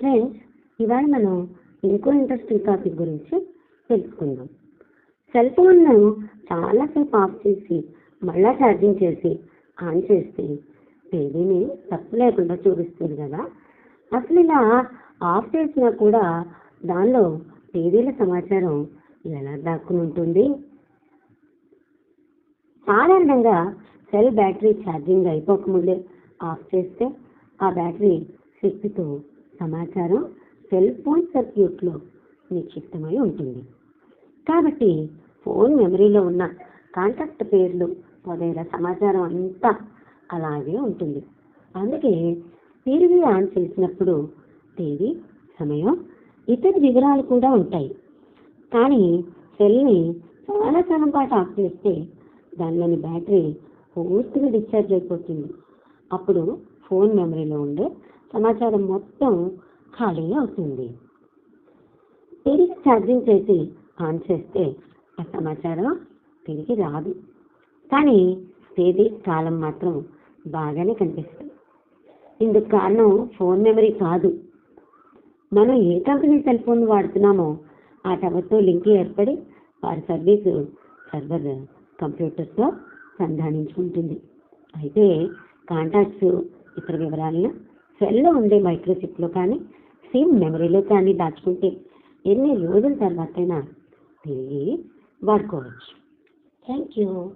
Friends ఇవాళ మనం ఇంకో ఇంట్రెస్టింగ్ టాపిక్ గురించి తెలుసుకుందాం. సెల్ ఫోన్ను చాలాసేపు ఆఫ్ చేసి మళ్ళా ఛార్జింగ్ చేసి ఆన్ చేస్తే తేదీని తప్పు లేకుండా చూపిస్తుంది కదా. అసలు ఇలా ఆఫ్ చేసినా కూడా దానిలో టీవీల సమాచారం ఎలా దాక్కుని ఉంటుంది? సాధారణంగా సెల్ బ్యాటరీ ఛార్జింగ్ అయిపోకముందే ఆఫ్ చేస్తే ఆ బ్యాటరీ శక్తితో సమాచారం సెల్ ఫోన్ సర్క్యూట్లో నిక్షిప్తమై ఉంటుంది. కాబట్టి ఫోన్ మెమరీలో ఉన్న కాంటాక్ట్ పేర్లు మొదలైన సమాచారం అంతా అలాగే ఉంటుంది. అందుకే తిరిగి ఆన్ చేసినప్పుడు తేదీ సమయం ఇతర వివరాలు కూడా ఉంటాయి. కానీ సెల్ని చాలా కాలం పాటు ఆఫ్ చేస్తే దానిలోని బ్యాటరీ పూర్తిగా డిశ్చార్జ్ అయిపోతుంది. అప్పుడు ఫోన్ మెమరీలో ఉండే సమాచారం మొత్తం ఖాళీ అవుతుంది. తిరిగి ఛార్జింగ్ చేసి ఆన్ చేస్తే ఆ సమాచారం తిరిగి రాదు. కానీ తేదీ కాలం మాత్రం బాగానే కనిపిస్తుంది. ఇందుకు కారణం ఫోన్ మెమరీ కాదు. మనం ఏ కంపెనీ సెల్ ఫోన్ వాడుతున్నామో ఆ టవర్తో లింక్ ఏర్పడి వారి సర్వీసు సర్వర్ కంప్యూటర్తో సంధానించుకుంటుంది. అయితే కాంటాక్ట్స్ ఇతర వివరాలను సెల్లో ఉండే మైక్రోచిప్లో కానీ సిమ్ మెమరీలో కానీ దాచుకుంటే ఎన్ని రోజుల తర్వాతైనా తిరిగి వాడుకోవచ్చు. Thank you.